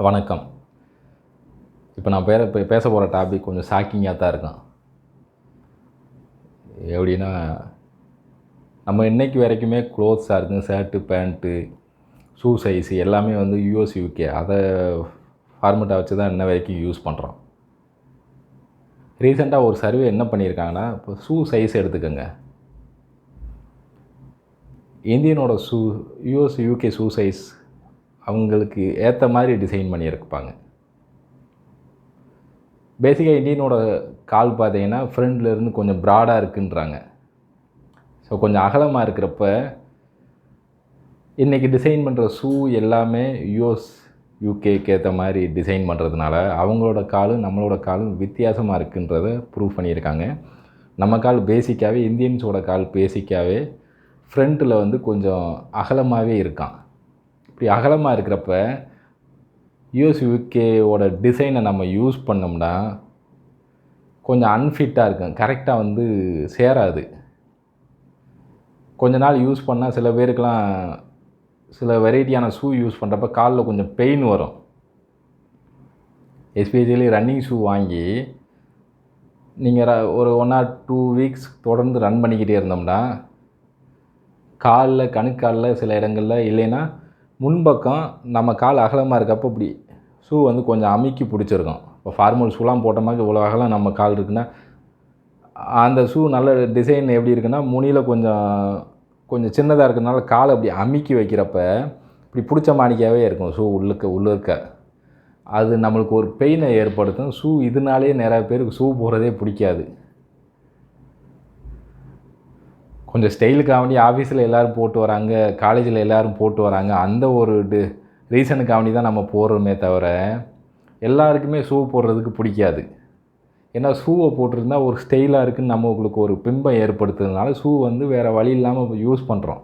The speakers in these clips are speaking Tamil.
வணக்கம். இப்போ நான் பேர இப்போ பேச போகிற டாபிக் கொஞ்சம் ஷாக்கிங்காக தான் இருக்கும். எப்படின்னா நம்ம இன்றைக்கி வரைக்குமே க்ளோத்ஸாக இருக்கும் ஷர்ட்டு பேண்ட்டு ஷூ சைஸு எல்லாமே வந்து யூஎஸ் யூகே அதை ஃபார்மெட்டாக வச்சு தான் இன்ன வரைக்கும் யூஸ் பண்ணுறோம் ரீசெண்டாக ஒரு சர்வே என்ன பண்ணியிருக்காங்கன்னா இப்போ ஷூ சைஸ் எடுத்துக்கோங்க. இந்தியனோட shoe US UK shoe size அவங்களுக்கு ஏற்ற மாதிரி டிசைன் பண்ணியிருப்பாங்க. பேசிக்காக இந்தியனோட கால் பார்த்தீங்கன்னா ஃப்ரண்ட்லேருந்து கொஞ்சம் ப்ராடாக இருக்குன்றாங்க. ஸோ கொஞ்சம் அகலமாக இருக்கிறப்ப இன்றைக்கி டிசைன் பண்ணுற ஷூ எல்லாமே யூஎஸ் யூகேக்கு ஏற்ற மாதிரி டிசைன் பண்ணுறதுனால அவங்களோட காலும் நம்மளோட காலும் வித்தியாசமாக இருக்குன்றத ப்ரூவ் பண்ணியிருக்காங்க. நம்ம கால் பேசிக்காகவே இந்தியன்ஸோட கால் பேசிக்காகவே ஃப்ரண்ட்டில் வந்து கொஞ்சம் அகலமாகவே இருக்கான். இப்படி அகலமாக இருக்கிறப்ப யூஎஸ்யூகேவோட டிசைனை நம்ம யூஸ் பண்ணோம்னா கொஞ்சம் அன்ஃபிட்டாக இருக்கும். கரெக்டாக வந்து சேராது. கொஞ்ச நாள் யூஸ் பண்ணால் சில பேருக்கெலாம் சில வெரைட்டியான ஷூ யூஸ் பண்ணுறப்ப காலில் கொஞ்சம் பெயின் வரும். எஸ்பெஷலி ரன்னிங் ஷூ வாங்கி நீங்கள் ஒரு ஒன் ஆர் டூ வீக்ஸ் தொடர்ந்து ரன் பண்ணிக்கிட்டே இருந்தோம்னா காலில் கணுக்காலில் சில இடங்களில் இல்லைன்னா முன்பக்கம் நம்ம கால் அகலமாக இருக்கப்போ இப்படி ஷூ வந்து கொஞ்சம் அமுக்கி பிடிச்சிருக்கும். இப்போ ஃபார்மல் ஷூலாம் போட்ட மாதிரி இவ்வளோ அகலம் நம்ம கால் இருக்குன்னா அந்த ஷூ நல்ல டிசைன் எப்படி இருக்குன்னா முனியில் கொஞ்சம் கொஞ்சம் சின்னதாக இருக்கிறதுனால காலை அப்படி அமுக்கி வைக்கிறப்ப இப்படி பிடிச்ச மாணிக்காவே இருக்கும் ஷூ உள்ளுக்க உள்ளுக்க. அது நம்மளுக்கு ஒரு பெயினை ஏற்படுத்தும். ஷூ இதனாலே நிறைய பேருக்கு ஷூ போடுறதே பிடிக்காது. கொஞ்சம் ஸ்டைலுக்காக வேண்டி ஆஃபீஸில் எல்லோரும் போட்டு வராங்க காலேஜில் எல்லோரும் போட்டு வராங்க. அந்த ஒரு டி ரீசனுக்காக வேண்டி தான் நம்ம போடுறோமே தவிர எல்லாருக்குமே ஷூ போடுறதுக்கு பிடிக்காது. ஏன்னா ஷூவை போட்டிருந்தா ஒரு ஸ்டைலாக இருக்குன்னு நம்மளுக்கு ஒரு பிம்பம் ஏற்படுத்துறதுனால ஷூ வந்து வேறு வழி இல்லாமல் யூஸ் பண்ணுறோம்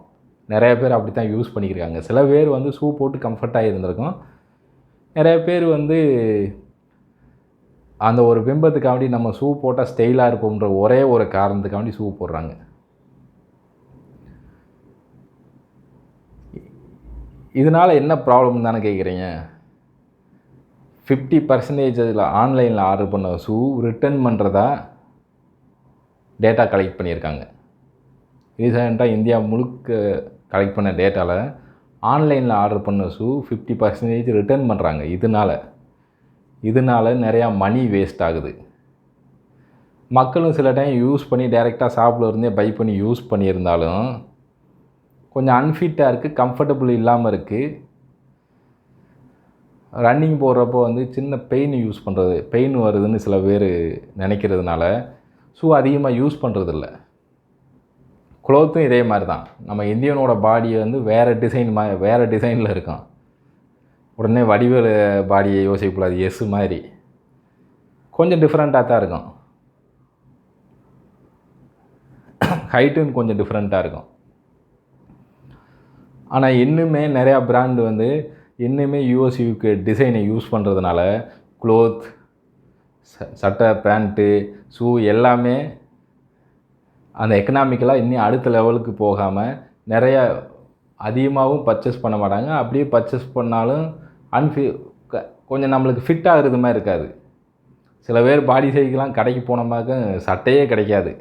நிறைய பேர் அப்படி தான் யூஸ் பண்ணிக்கிறாங்க சில பேர் வந்து ஷூ போட்டு கம்ஃபர்ட்டாக இருந்திருக்கும். நிறைய பேர் வந்து அந்த ஒரு பிம்பத்துக்காண்டி நம்ம ஷூ போட்டால் ஸ்டைலாக இருப்போம்ன்ற ஒரே ஒரு காரணத்துக்காண்டி ஷூ போடுறாங்க. இதனால் என்ன ப்ராப்ளம் தானே கேட்குறீங்க ஃபிஃப்டி பர்சன்டேஜ் அதில் ஆன்லைனில் ஆர்டர் பண்ண ஷூ ரிட்டர்ன் பண்ணுறதா டேட்டா கலெக்ட் பண்ணியிருக்காங்க. ரீசெண்டாக இந்தியா முழுக்க கலெக்ட் பண்ண டேட்டாவில் ஆன்லைனில் ஆர்டர் பண்ண ஷூ ஃபிஃப்டி பர்சன்டேஜ் ரிட்டர்ன் பண்ணுறாங்க இதனால் இதனால் நிறையா மணி வேஸ்ட் ஆகுது. மக்களும் சில டைம் யூஸ் பண்ணி டைரெக்டாக ஷாப்பில் இருந்தே பை பண்ணி யூஸ் பண்ணியிருந்தாலும் கொஞ்சம் அன்ஃபிட்டாக இருக்குது கம்ஃபர்டபுள் இல்லாமல் இருக்குது ரன்னிங் போடுறப்போ வந்து சின்ன பெயின் யூஸ் பண்ணுறது பெயின் வருதுன்னு சில பேர் நினைக்கிறதுனால ஷூ அதிகமாக யூஸ் பண்ணுறதில்ல க்ளோத்தும் இதே மாதிரி தான் நம்ம இந்தியனோட பாடியை வந்து வேறு டிசைன் மா வேறு டிசைனில் இருக்கும் உடனே வடிவேல் பாடியை யோசிக்கக்கூடாது எஸ் மாதிரி. கொஞ்சம் டிஃப்ரெண்ட்டாக தான் இருக்கும் ஹைட்டும் கொஞ்சம் டிஃப்ரெண்ட்டாக இருக்கும். ஆனால் இன்னுமே நிறையா பிராண்டு வந்து இன்னுமே யூஎஸ்யூக்கு டிசைனை யூஸ் பண்ணுறதுனால க்ளோத் சட்டை பேண்ட்டு ஷூ எல்லாமே அந்த எக்கனாமிக்கலாக இன்னும் அடுத்த லெவலுக்கு போகாமல் நிறையா அதிகமாகவும் பர்ச்சேஸ் பண்ண மாட்டாங்க. அப்படியே பர்ச்சேஸ் பண்ணாலும் அன்ஃபி கொஞ்சம் நம்மளுக்கு ஃபிட் ஆகுறது மாதிரி இருக்காது. சில பேர் பாடி சைஸ்க்கெலாம் கடைக்கு போனோமாக்க சட்டையே கிடைக்காது.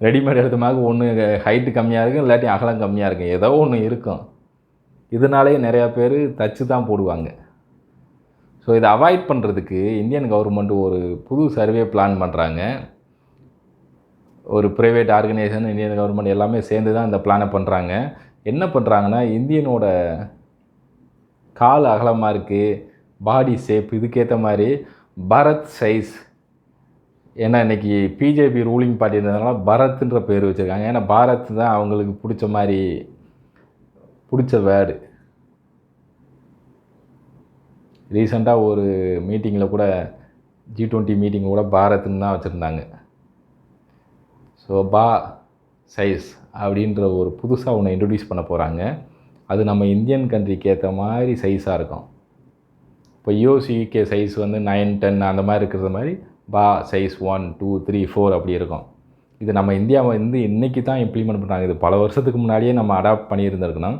ரெடிமேட் எடுத்தமாக ஒன்று ஹைட்டு கம்மியாக இருக்கும் இல்லாட்டி அகலம் கம்மியாக இருக்கும் ஏதோ ஒன்று இருக்கும். இதனாலேயே நிறையா பேர் தச்சு தான் போடுவாங்க. ஸோ இதை அவாய்ட் பண்ணுறதுக்கு இந்தியன் கவர்மெண்ட் ஒரு புது சர்வே பிளான் பண்ணுறாங்க ஒரு ப்ரைவேட் ஆர்கனைசேஷன் இந்தியன் கவர்மெண்ட் எல்லாமே சேர்ந்து தான் இந்த பிளானை பண்ணுறாங்க என்ன பண்ணுறாங்கன்னா இந்தியனோட கால் அகலமாக இருக்குது பாடி ஷேப் இதுக்கேற்ற மாதிரி பரத் சைஸ் ஏன்னா இன்றைக்கி பிஜேபி ரூலிங் பார்ட்டி இருந்ததுனால பரத்ன்ற பேர் வச்சுருக்காங்க. ஏன்னா பாரத் தான் அவங்களுக்கு பிடிச்ச மாதிரி பிடிச்ச வேர்டு ரீசெண்டாக ஒரு மீட்டிங்கில் கூட ஜி டுவெண்ட்டி மீட்டிங் கூட பாரத்னு தான் வச்சுருந்தாங்க. ஸோ பா சைஸ் அப்படின்ற ஒரு புதுசாக ஒன்று இன்ட்ரடியூஸ் பண்ண போகிறாங்க அது நம்ம இந்தியன் கண்ட்ரிக்கு ஏற்ற மாதிரி சைஸாக இருக்கும். இப்போ யூஎஸ்யூகே சைஸ் வந்து நைன் டென் அந்த மாதிரி இருக்கிறது மாதிரி Bha size one two three four அப்படி இருக்கும். இது நம்ம இந்தியாவை வந்து இன்றைக்கி தான் இம்ப்ளிமெண்ட் பண்ணுறாங்க இது பல வருஷத்துக்கு முன்னாடியே நம்ம அடாப்ட் பண்ணியிருந்திருக்கணும்.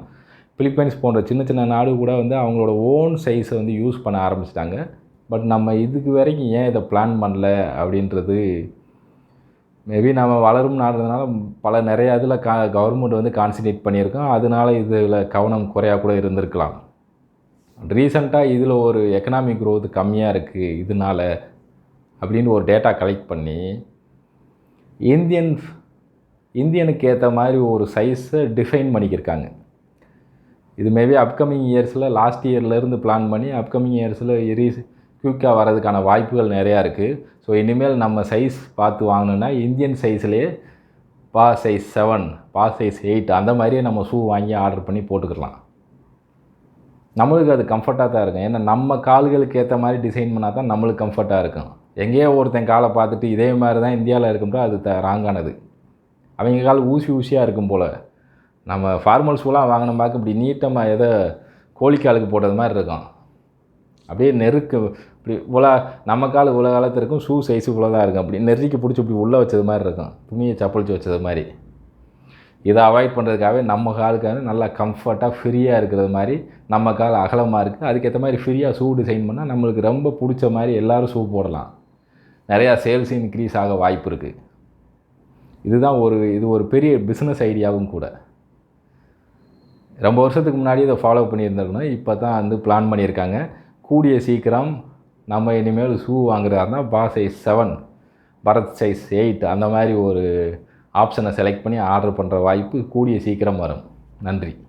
பிலிப்பைன்ஸ் போன்ற சின்ன சின்ன நாடு கூட வந்து அவங்களோட ஓன் சைஸை வந்து யூஸ் பண்ண ஆரம்பிச்சிட்டாங்க. பட் நம்ம இதுக்கு வரைக்கும் ஏன் இதை பிளான் பண்ணல அப்படின்றது மேபி நம்ம வளரும் நாடுறதுனால பல நிறைய இதில் கா கவர்மெண்ட் வந்து கான்சன்ட்ரேட் பண்ணியிருக்கோம். அதனால இதில் கவனம் குறையாக கூட இருந்திருக்கலாம். ரீசண்டாக இதில் ஒரு எக்கனாமிக் க்ரோத் கம்மியாக இருக்குது இதனால அப்படின்னு ஒரு டேட்டா கலெக்ட் பண்ணி இந்தியன் இந்தியனுக்கு ஏற்ற மாதிரி ஒரு சைஸை டிஃபைன் பண்ணிக்கிருக்காங்க. இது மேபி அப்கமிங் இயர்ஸில் லாஸ்ட் இயர்லேருந்து பிளான் பண்ணி அப்கமிங் இயர்ஸில் ரீஸ் குயிக்காக வரதுக்கான வாய்ப்புகள் நிறையா இருக்குது ஸோ இனிமேல் நம்ம சைஸ் பார்த்து வாங்கணுன்னா Indian சைஸ்லேயே Bha size seven Bha size eight அந்த மாதிரியே நம்ம ஷூ வாங்கி ஆர்டர் பண்ணி போட்டுக்கலாம் நம்மளுக்கு அது கம்ஃபர்ட்டாக தான் இருக்கும். ஏன்னா நம்ம கால்களுக்கு ஏற்ற மாதிரி டிசைன் பண்ணால் தான் நம்மளுக்கு கம்ஃபர்ட்டாக இருக்கும். எங்கேயோ ஒருத்தன் காலை பார்த்துட்டு இதே மாதிரி தான் இந்தியாவில் இருக்கும்ன்றா அது த ராங்கானது அவங்க கால் ஊசி ஊசியாக இருக்கும் போல். நம்ம ஃபார்மல் ஷூலாம் வாங்கின பார்க்க இப்படி நீட்டமாக ஏதோ கோழிக்காலுக்கு போட்டது மாதிரி இருக்கும். அப்படியே நெருக்கு இப்படி இவ்வளோ நம்ம கால் இவ்வளோ காலத்திற்கும் இருக்கும் ஷூ சைஸு இவ்வளோ தான் இருக்கும். அப்படி நெருக்கி பிடிச்சி இப்படி உள்ளே வச்சது மாதிரி இருக்கும். துணியை சப்பளிச்சு வச்சது மாதிரி. இதை அவாய்ட் பண்ணுறதுக்காகவே நம்ம காலுக்காக நல்லா கம்ஃபர்ட்டாக ஃப்ரீயாக இருக்கிறது மாதிரி நம்ம கால் அகலமாக இருக்குது அதுக்கேற்ற மாதிரி ஃப்ரீயாக ஷூ டிசைன் பண்ணால் நம்மளுக்கு ரொம்ப பிடிச்ச மாதிரி எல்லோரும் ஷூ போடலாம். நிறையா சேல்ஸ் இன்க்ரீஸ் ஆக வாய்ப்பு இருக்குது இதுதான் ஒரு இது ஒரு பெரிய பிஸ்னஸ் ஐடியாவும் கூட. ரொம்ப வருஷத்துக்கு முன்னாடி இதை ஃபாலோ பண்ணியிருந்திருக்கணும். இப்போ தான் வந்து பிளான் பண்ணியிருக்காங்க. கூடிய சீக்கிரம் நம்ம இனிமேல் ஷூ வாங்குறதா Bha size seven Bharat size eight அந்த மாதிரி ஒரு ஆப்ஷனை செலக்ட் பண்ணி ஆர்டர் பண்ணுற வாய்ப்பு கூடிய சீக்கிரம் வரும். நன்றி.